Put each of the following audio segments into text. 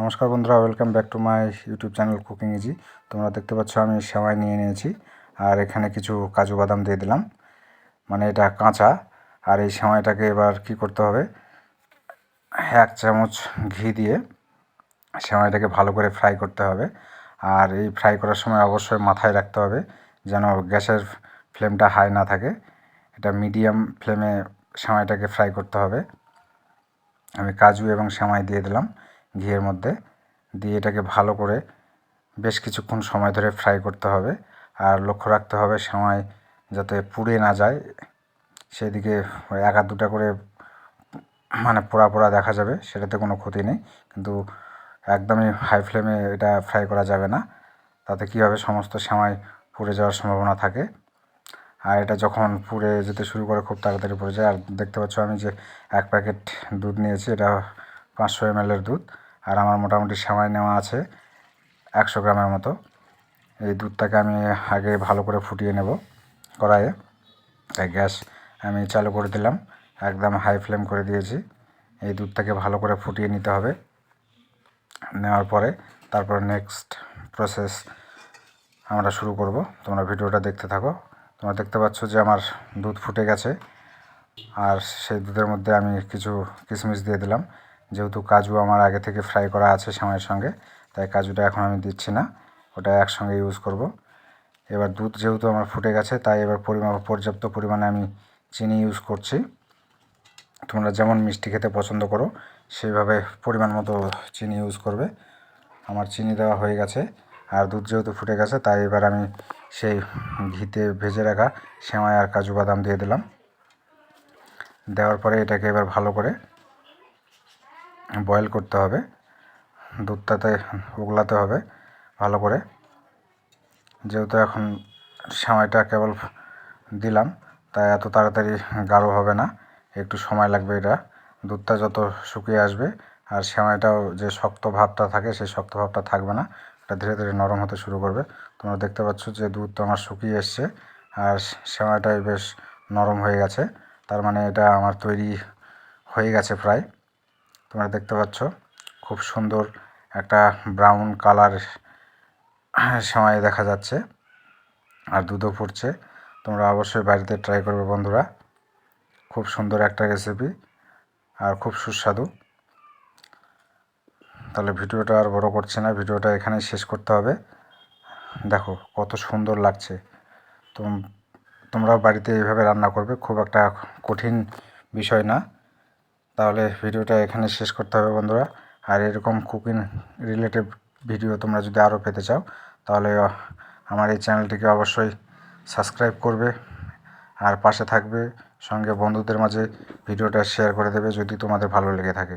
নমস্কার বন্ধুরা welcome back to my YouTube channel cooking easy তোমরা দেখতে পাচ্ছ, আমি সেমাই নিয়ে নিয়েছি, আর এখানে কিছু কাজু বাদাম দিয়ে দিলাম। মানে এটা কাঁচা, আর এই সেমাইটাকে এবার কি করতে হবে, এক চামচ ঘি দিয়ে সেমাইটাকে ভালো করে ফ্রাই করতে হবে। আর এই ফ্রাই করার সময় অবশ্যই মাথায় রাখতে হবে, যেন গ্যাসের ফ্লেমটা হাই না থাকে। এটা মিডিয়াম ফ্লেমে সেমাইটাকে ফ্রাই করতে হবে। আমি কাজু এবং সেমাই দিয়ে দিলাম। ঘিয়ের মধ্যে দিয়ে এটাকে ভালো করে বেশ কিছুক্ষণ সময় ধরে ফ্রাই করতে হবে। আর লক্ষ্য রাখতে হবে সেমাই যাতে পুড়ে না যায়। সেদিকে এক আধ দুটা করে মানে পোড়া পোড়া দেখা যাবে, সেটাতে কোনো ক্ষতি নেই। কিন্তু একদমই হাই ফ্লেমে এটা ফ্রাই করা যাবে না। তাতে কী হবে? সমস্ত সেমাই পুড়ে যাওয়ার সম্ভাবনা থাকে। আর এটা যখন পুড়ে যেতে শুরু করে, খুব তাড়াতাড়ি পড়ে যায়। আর দেখতে পাচ্ছ আমি যে এক প্যাকেট দুধ নিয়েছি, এটা পাঁচশো এমএলের দুধ। আর আমার মোটামুটি সেমাই নেওয়া আছে একশো গ্রামের মতো। এই দুধটাকে আমি আগে ভালো করে ফুটিয়ে নেব কড়াইয়ে। তাই গ্যাস আমি চালু করে দিলাম, একদম হাই ফ্লেম করে দিয়েছি। এই দুধটাকে ভালো করে ফুটিয়ে নিতে হবে। নেওয়ার পরে তারপর নেক্সট প্রসেস আমরা শুরু করব। তোমরা ভিডিওটা দেখতে থাকো। তোমরা দেখতে পাচ্ছ যে আমার দুধ ফুটে গেছে। আর সেই দুধের মধ্যে আমি কিছু কিশমিশ দিয়ে দিলাম। যেহেতু কাজু আমার আগে থেকে ফ্রাই করা আছে সময়ের সঙ্গে, তাই কাজুটা এখন আমি দিচ্ছি না, ওটা একসঙ্গে ইউজ করব। এবার দুধ যেহেতু আমার ফুটে গেছে, তাই এবার পরিমাণ পর্যাপ্ত পরিমাণে আমি চিনি ইউজ করছি। তোমরা যেমন মিষ্টি খেতে পছন্দ করো, সেইভাবে পরিমাণ মতো চিনি ইউজ করবে। আমার চিনি দেওয়া হয়ে গেছে, আর দুধ যেহেতু ফুটে গেছে, তাই এবার আমি সেই ঘিতে ভেজে রাখা সেমাই আর কাজু বাদাম দিয়ে দিলাম। দেওয়ার পরে এটাকে এবার ভালো করে বয়েল করতে হবে। দুধটাতে উগলাতে হবে ভালো করে। যেহেতু এখন সময়টা কেবল দিলাম, তাই এত তাড়াতাড়ি গাঢ় হবে না। একটু সময় লাগবে এটা। দুধটা যত শুকিয়ে আসবে আর সেমাইটাও যে শক্ত ভাবটা থাকে, সেই শক্ত ভাবটা থাকবে না। এটা ধীরে ধীরে নরম হতে শুরু করবে। তোমরা দেখতে পাচ্ছ যে দুধ তো আমার শুকিয়ে এসছে আর সেমাইটাই বেশ নরম হয়ে গেছে। তার মানে এটা আমার তৈরি হয়ে গেছে প্রায়। তোমরা দেখতে পাচ্ছ, খুব সুন্দর একটা ব্রাউন কালার সময় দেখা যাচ্ছে আর দুধও ফুটছে। তোমরা অবশ্যই বাড়িতে ট্রাই করবে বন্ধুরা। খুব সুন্দর একটা রেসিপি আর খুব সুস্বাদু। তাহলে ভিডিওটা আর বড় করছে না, ভিডিওটা এখানে শেষ করতে হবে। দেখো কত সুন্দর লাগছে। তো তোমরাও বাড়িতে এইভাবে রান্না করবে, খুব একটা কঠিন বিষয় না। তাহলে ভিডিওটা এখানে শেষ করতে হবে বন্ধুরা। আর এরকম কুকিং রিলেটেড ভিডিও তোমরা যদি আরও পেতে চাও, তাহলে আমার এই চ্যানেলটিকে অবশ্যই সাবস্ক্রাইব করবে আর পাশে থাকবে, সঙ্গে বন্ধুদের মাঝে ভিডিওটা শেয়ার করে দেবে যদি তোমাদের ভালো লেগে থাকে।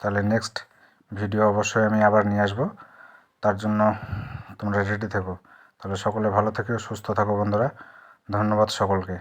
তাহলে নেক্সট ভিডিও অবশ্যই আমি আবার নিয়ে আসব। তার জন্য তোমরা রেডি থেকো। তাহলে সকলে ভালো থেকো, সুস্থ থাকো বন্ধুরা। ধন্যবাদ সকলকে।